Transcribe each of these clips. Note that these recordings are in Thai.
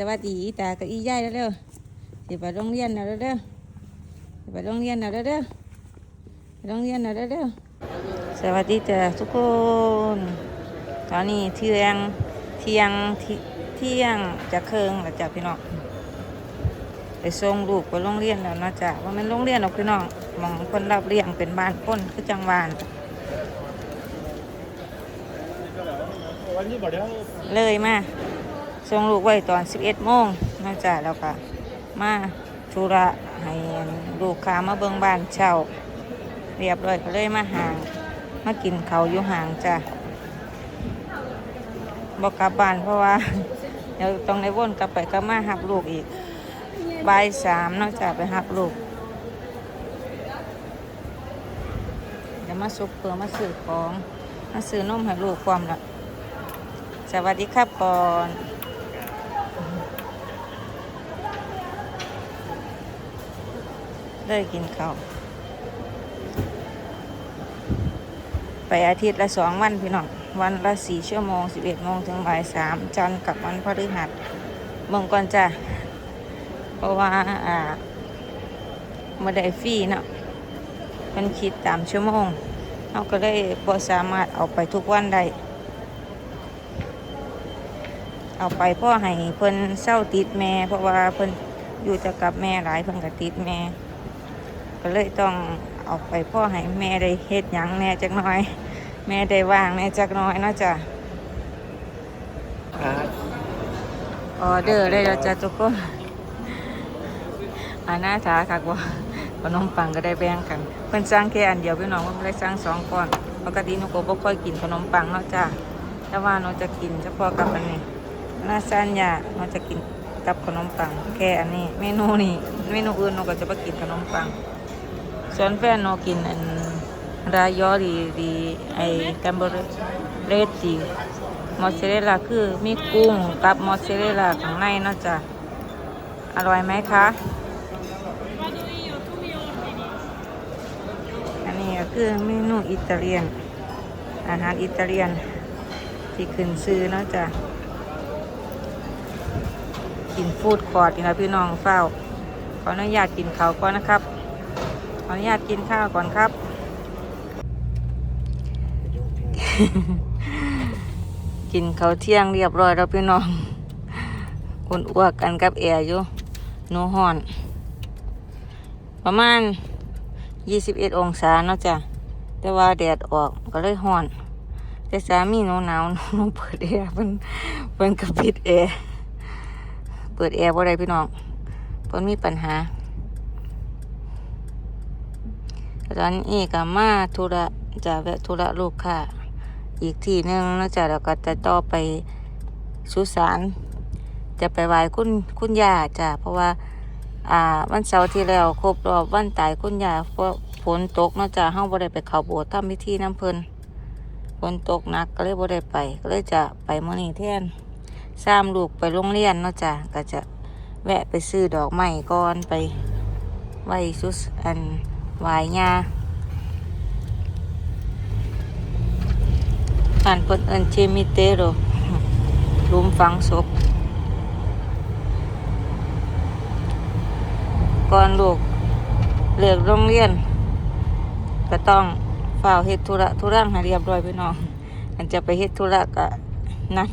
สวัสดีอีตากับอียายแล้วเด้อสิไปโรงเรียนแล้วเด้อสิไปโรงเรียนแล้วเด้อไปโรงเรียนแล้วเด้อสวัสดีจ้ะทุกคน ตอนนี้เที่ยงเที่ยงที่เที่ยงจะเคิงแล้วจ้ะพี่น้องไปส่งลูกไปโรงเรียนแล้วเนาะจ้ะว่ามันโรงเรียนหรอกพี่น้องหมองคนรับเลี้ยงเป็นบ้านคนคือจังหวานเลยมา ส่งลูกไว้ตอน11โมงนาะจ้ะแล้วก็มาธุระให้ลูกค้ามาเบิ่งบ้านเช่า เรียบร้อยก็เลยมาห่างมากินเขาอยู่ห่างจ้ะบอกกลับบ้านเพราะว่าเดี๋ยวต้องในวนกลับไปก็มาหับลูกอีกบ่ายสามนาะจ้ะไปหับลูกเดี๋ยวมาซุปเปอร์มาซื้อของมาซื้อนมให้ลูกความละสวัสดีครับก่อน ได้กินข้าวไปอาทิตย์ละสองวันพี่น้องวันละสี่ชั่วโมงสิบเอ็ดโมงถึงบ่ายสามจันทร์กับวันพฤหัสเบิ่งก่อนจ้ะเพราะว่าอ่าไม่ได้ฟรีเนาะเป็นคิดตามชั่วโมงเราก็เลยบ่สามารถเอาไปทุกวันได้เอาไปพ่อให้เพิ่นเศร้าติดแม่ เพราะว่าเพิ่นอยู่แต่กับแม่หลายเพิ่นก็ติดแม่ ก็เลยต้องเอาไปเพ่อให้แม่ได้เฮ็ดหยังแหน่จักหน่อย แม่ได้ว่างแหน่จักหน่อยเนาะจ้ะออเดอร์ได้แล้วจ้ะทุกคนอาหน้าถาคักว่าขนมปังก็ได้แบ่งกันเพิ่นสั่งแค่อันเดียวพี่น้องเพิ่นบ่ได้สั่งสองก้อนปกติหนูก็บ่ค่อยกินขนมปังเนาะจ้ะแต่ว่าหนูจะกินเฉพาะกับอันนี้ลาซานญ่าเราจะกินกับขนมปังแค่อันนี้ เมนูนี้เมนูอื่นเราก็จะไปกินขนมปัง ส่วนแฟนเรากินอันรายอดีดีไอกัมเบอร์เรตตีมอสซาเรลล่าคือมีกุ้งกับมอสซาเรลล่าข้างในเนาะจ้ะอร่อยไหมคะ อันนี้ก็คือเมนูอิตาเลียน อาหารอิตาเลียน ที่ขึ้นซื้อเนาะจ้ะกินฟูดคอร์ดนี่นะพี่น้องเฝ้าขออนุญาตกินเขาก่อนนะครับ ออนุญาตกินข้าวก่อนครับ กินข้าวเที่ยงเรียบร้อยแล้วพี่น้องอุ่นอ้วกกันกับแอร์อยู่หนูห่อน ประมาณ21องศาเนาะจ้ะ แต่ว่าแดดออกก็เลยห่อน แต่สามีหนูหนาวหนูเปิดแอร์เพิ่นเพิ่นก็ปิดแอร์เปิดแอร์บ่ได้พี่น้องเพราะมีปัญหา ตอนนี้ก็มาธุระจะแวะธุระลูกค้าอีกที่หนึ่งแล้วจะแล้วก็จะต่อไปสุสานจะไปไหว้คุณคุณย่าจ้ะเพราะว่าอ่าวันเสาร์ที่แล้วครบรอบวันตายคุณย่าเพราะฝนตกนาะจ้ะเฮาบ่ได้ไปเขาโบสถ์ทำพิธีน้ำเพลินฝนตกหนักก็เลยบ่ได้ไปก็เลยจะไปมื้อนี้แทนสามลูกไปโรงเรียนนาะจ้ะก็จะแวะไปซื้อดอกไม้ก่อนไปไหว้สุสอัน ไหว้ยาอ่านเพิ่นเอินเชมิเตโรหลุมฝังศพก่อนลูกเลิกโรงเรียน ก็ต้องเฝ้าเฮ็ดธุระธุรังให้เรียบร้อยพี่น้องอันจะไปเฮ็ดธุระก็นัด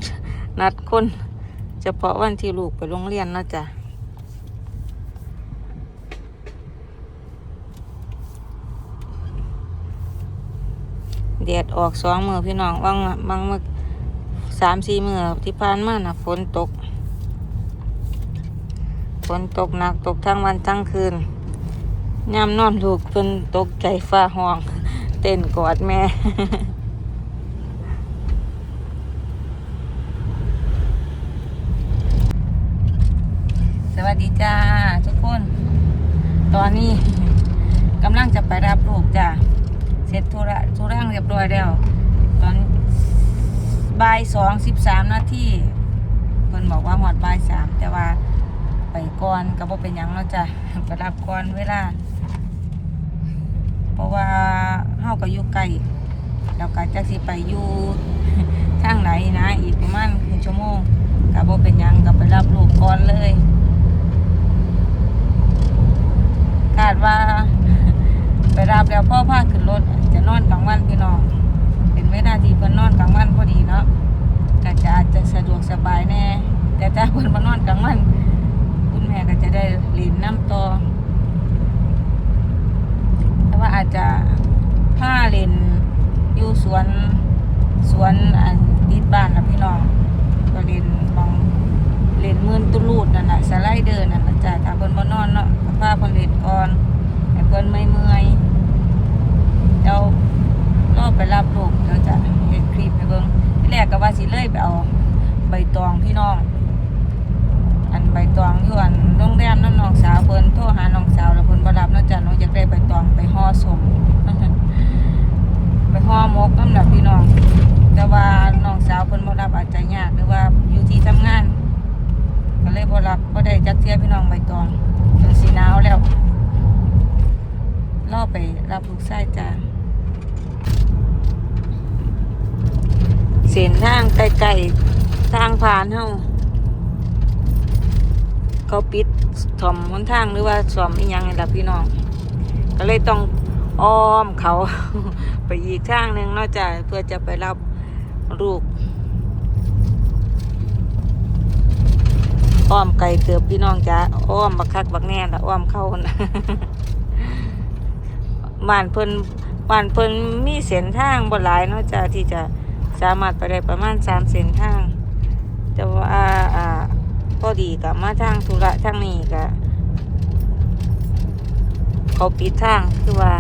นัดคนเฉพาะวันที่ลูกไปโรงเรียนเนาะจ้ะ แดดออกสองมือพี่น้องบางบางมือสามสี่มือที่ผ่านมาน่ะฝนตกฝนตกหนักตกทั้งวันทั้งคืนยามนอนลูกเพิ่นตกใจฟ้าห้อง เต้นกอดแม่สวัสดีจ้าทุกคน ตอนนี้กำลังจะไปรับลูกจ้า เสร็จธุระธุระเรียบร้อยแล้ว ตอนบ่ายสองสิบสามนาทีเพิ่นบอกว่าหอดบ่ายสามแต่ว่าไปก่อนก็บ่เป็นหยังเนาะจ้ะไปรับก่อนเวลา เพราะว่าเฮาก็อยู่ไกลแล้วก็จักสิไปอยู่ทางไหนนะ อีกประมาณครึ่งชั่วโมงก็บ่เป็นหยังก็ไปรับลูกก่อนเลยคาดว่า ไปรับแล้วพ่อพาขึ้นรถจะนอนกลางวันพี่น้องเป็นเวลาที่เพิ่นนอนกลางวันพอดีเนาะก็จะอาจจะสะดวกสบายแน่ แต่ถ้าเพิ่นมานอนกลางวัน คุณแม่ก็จะได้หลินน้ำต่อแต่ว่าอาจจะผ้าเล่นอยู่สวนสวนอันติดบ้านนะพี่น้องก็เล่นมองเล่นมืนตุลูดนั่นน่ะสไลเดอร์นั่นน่ะจ้ะถ้าเพิ่นบ่นอนเนาะก็พาเพิ่นเล่นก่อนให้เพิ่นไม่เมื่อยเดี๋ยวรอไปรับลูกเดี๋ยวจะเฮ็ดคลิปให้เบิ่งที่แรกก็ว่าสิเลยไปเอาใบตองพี่น้อง อันใบ ตองอยู่อันโรงแรมน้ำน้องสาวเพิ่นโทรหาน้องสาวแล้วเพิ่นบ่รับเนาะจ้ะนูอยากได้ใบตองไปห่อศพไปห่อมกน้ำหนักพี่น้อง แต่ว่าน้องสาวเพิ่นบ่รับอาจจะยากหรือว่าอยู่ที่ทำงานก็เลยบ่รับบ่ได้จักเที่ยพี่น้องใบตองจนสิหนาวแล้วรอไปรับลูกชายจ้าเส้นทางไกลๆทางผ่านเฮา เขาปิดถอมหนทางหรือว่าสอมอีหยังนี่ล่ะพี่น้อง ก็เลยต้องอ้อมเขา ไปอีกทางหนึ่งนอกจากเพื่อจะไปรับลูกอ้อมไก่เติบพี่น้องจ้าอ้อมบักคักบักแน่ละอ้อมเข้านะบ้านเพิ่นบ้านเพิ่นมีเส้นทางบ่หลายเนาะจ้าที่จะสามารถไปได้ประมาณสามเส้นทาง แต่ว่าอ่า พอดีกับมาทางธุระทางนี้ก็เขาปิดทางคือว่า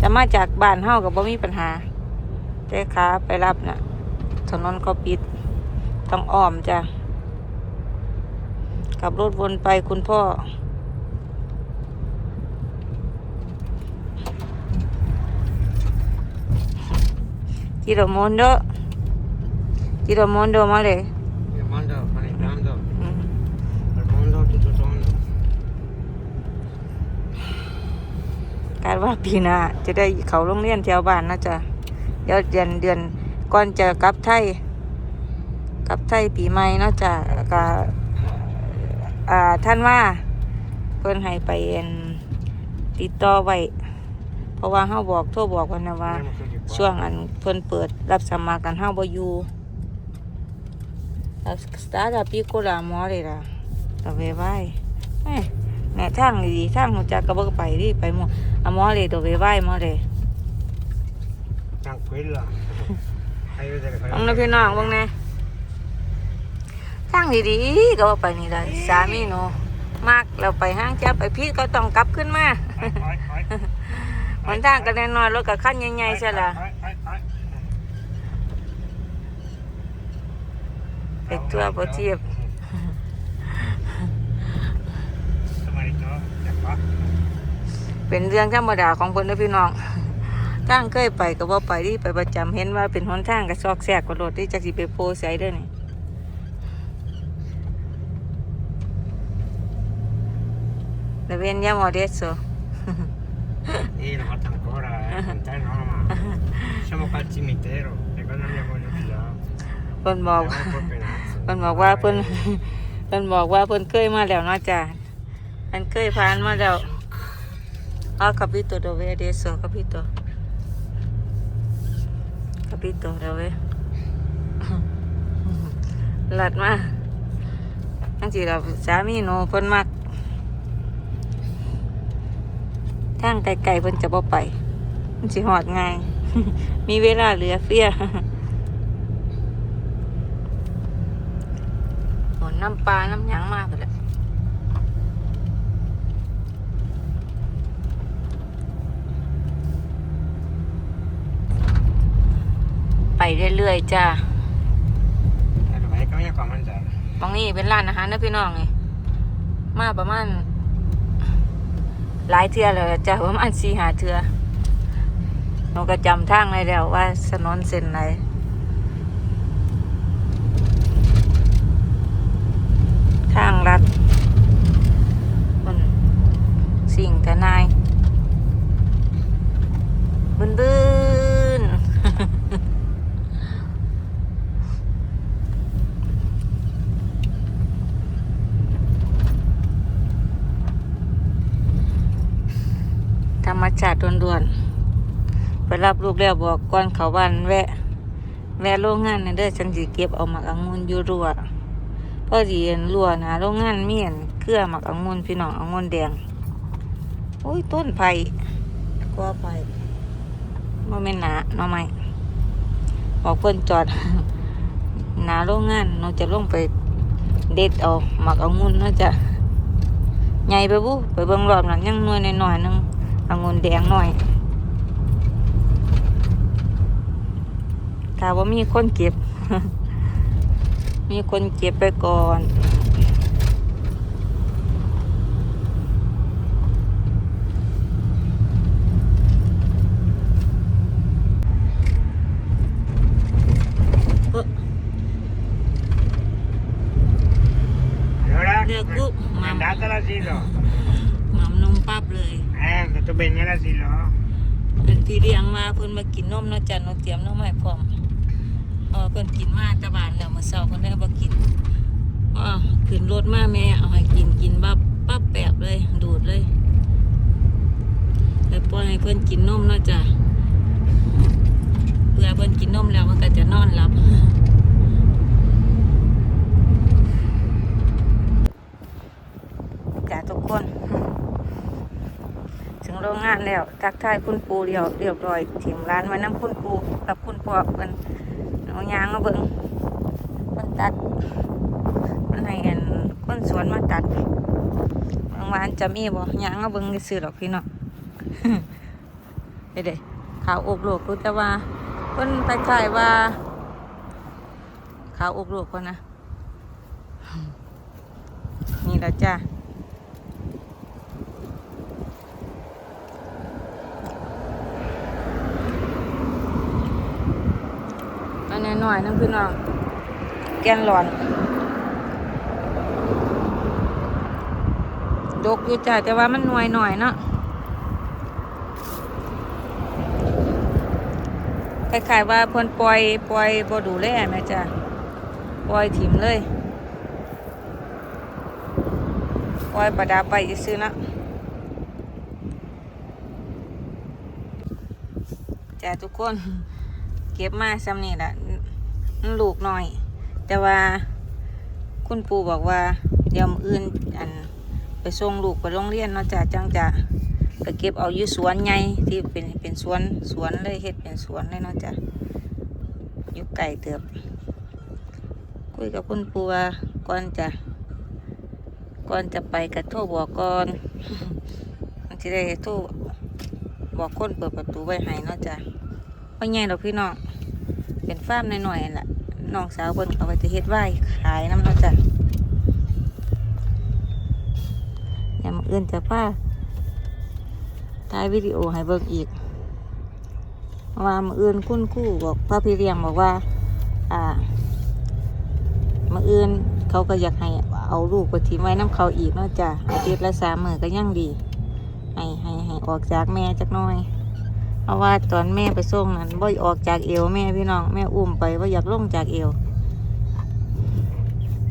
จะมาจากบ้านเฮากับบ่มีปัญหา แต่ขาไปรับน่ะถนนเขาปิด ต้องอ้อมจ้ะขับรถวนไปคุณพ่อ กิโลโมนโดกิโลโมนโดมาเลยารว่าปีหน้าจะได้เขาโรงเรียนแถวบ้านนะจ๊ะเดี๋ยวเดือนเดือนก่อนจะกลับไทยกลับไทยปีใหม่นาะจ๊ะก็อ่าท่านว่าเพิ่นให้ไปเอนติดต่อไว้เพราะว่าเฮาบอกโทรบอกกันนะว่า ช่วงอันเพิ่นเปิดรับสมัครกันเฮาบ่อยู่ La strada piccola amore la dove vai? Eh, แม่ทางดีๆทางหูจักก็บ่ไปดิไปหมดอะมอเลย dove vai มอเลย Tranquilla. Fai vedere, fai ต้องนะ vedere. พี่น้องเบิ่งแหน่ทางดีๆก็บ่ไปนี่ล่ะสามีหนูมากแล้วไปห้างเจ้าไปพี่ก็ต้องกลับขึ้นมา Vai, vai, vai. หนทางก็น้อยๆรถก็คันใหญ่ๆใช่ล่ะ Vai, vai, vai. ไปทั่วบ่เทียบ เป็นเรื่องธรรมดาของเพิ่นเด้อพี่น้องทางเคยไปก็บ่ไปดิไปประจำเห็นว่าเป็นหนทางก็ซอกแซกกว่ารถที่จักสิไปโพใส่เด้อนี่แล้วเวียนยามอเดสโซ Sì, l'ho fatta ancora, eh. Con te no, ma siamo qua al cimitero e quando andiamo giù di là เพิ่นบอกเพิ่นบอกว่าเพิ่นเพิ่นบอกว่าเพิ่นเคยมาแล้วเนาะจ้ะ เพิ่นเคยผ่านมาแล้วอ๋อ capito dove adesso capito capito dove หลัดมาทั้งที่เราสามีหนูเพิ่นมักทางไกลๆเพิ่นจะบ่ไปมันสิหอดง่าย มีเวลาเหลือเฟือหนน้ำปลาน้ำหยังมากเลย เรื่อยๆจ้า Ecco, vai, cammina qua a mangiare. ตรงนี้เป็นร้านอาหารนะพี่น้องนี่มาประมาณหลายเทือแล้วล่ะจ้าประมาณสี่หาเทือเราก็จำทางได้แล้วว่าถนนเส้นไหน ทางลัดบนสิ่งทนายบึนบึน ชาติด่วนๆไปรับลู กแล้วบอกก่อนเขาบ้านแวะ แวะโรงงานนั่นเด้อฉันสิเก็บเอาหมักองุ่นอยู่รัวพอดีเห็นรัวนะโรงงานเมีเห็นเครือหมักองุ่นพี่น้ององุ่นแดงโอ้ยต้นไผ่ก็ไผ่บ่แม่นหนาหน่อไม้บอกเพิ่นจอดหนาโรงงานเราจะลงไปเด็ดเอาหมักองุ่นเนาะจะใหญ่ไปบุไปเบิ่งรอบนั้นยังนวยหน้อยๆหนึงองุ่นแดงหน่อย ถ้าว่ามีคนเก็บ มีคนเก็บไปก่อน Allora, Del gu- è mamma. andata all'asilo? หม่ำนมปั๊บเลย Eh, è andato bene all'asilo? เป็นพี่เลี้ยงมาเพิ่นมากินนมเนาะจ้ะหนูเตรียมนมให้พร้อม เออเพิ่นกินมาตะบานแล้วมื้อเช้าเพิ่นได้บ่กินอ๋อขึ้นรถมาแม่เอาให้กินกินบับปั๊บแปบเลย ดูดเลยแล้วปล่อยให้เพิ่นกินนมเนาะจ้ะเพื่อเพิ่นกินนมแล้วมันก็จะนอนหลับจ้าทุกคน ถึงโรงงานแล้วทักทายคุณปูเรียวเรียบร้อยทีมร้านมาน้ำคุณปูกับคุณพ่อเพิ่น เอายางมาเบิ่งเพิ่นตัดเพิ่นให้อันคนสวนมาตัดบางวันจะมีบ่ยางมาเบิ่งซื้อหรอกพี่น้องเด็ดขาวอกโลกรู้แต่ว่าเพิ่นคล้ายว่าขาวอกโลกคนนะนี่แล้วจ้า อันนี้ หน่อยนั่นคือน้องแกนหลอนดกอยู่จ้ะแต่ว่ามันหน่วยหน่อยเนาะคล้ายๆว่าเพิ่นปล่อยปล่อยบ่ดูแลแม่จ้ะปล่อยถิ่มเลยปล่อยประดับไปซื้อนะจ้ะทุกคน เก็บมาซ้ำนี่แหละ ลูกหน่อย แต่ว่าคุณปู่บอกว่า เดี๋ยวมืออื่นอันไปส่งลูกไปโรงเรียนเนาะจ้ะจังจะไปเก็บเอาอยู่สวนใหญ่ที่เป็นเป็นสวนสวนเลยเฮ็ดเป็นสวนเลยเนาะจ้ะอยู่ไก่เติบ คุยกับคุณปู่ว่าก่อนจะก่อนจะไปกระโทรบอกก่อนมันจะได้โทรบอกคนเปิดประตูไว้ให้เนาะจ้ะว่ไงดอกพี่น้องเป็นฟามหน่อยๆแหละ น้องสาวเพิ่นเอาไปจะเฮ็ดไว้ขายน้ำเนาะจ้ะอย่ามาเอื้นจะพาถ่ายวิดีโอให้เบิ่งอีกเพราะว่ามาเอื้นคุณครู่บอกพระพี่เลี้ยงบอกว่า อ่ามาเอื้นเขาก็อยากให้เอาลูกไปทิ้งไว้น้ำเขาอีกเนาะจ้ะอาทิตย์ละสามมื้อก็ยังดีให้ให้ให้ออกจากแม่จักน่อย เพราะว่าตอนแม่ไปส่งนั้นบ่ออกจากเอวแม่พี่น้องแม่อุ้มไปว่าอยากลงจากเอว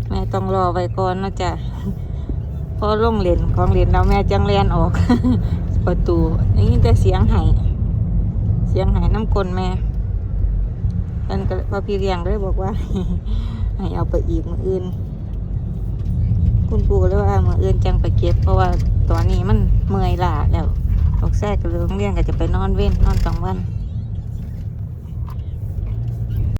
แม่ต้องรอไว้ก่อนนะจ้ะพอลงเล่นของเล่นแล้วแม่จังแลนออก ประตูนี่แต่เสียงไห้เสียงไห้น้ำกลนแม่เพิ่นก็พอพี่เลี้ยงเลยบอกว่า ให้เอาไปอีกมืออื่น คุณปู่ก็เลยว่ามืออื่นจังไปเก็บเพราะว่าตอนนี้มันเมื่อยล้าแล้ว ออกแทรกกับโรงเรียนก็จะไปนอนเว้นนอนกลางวัน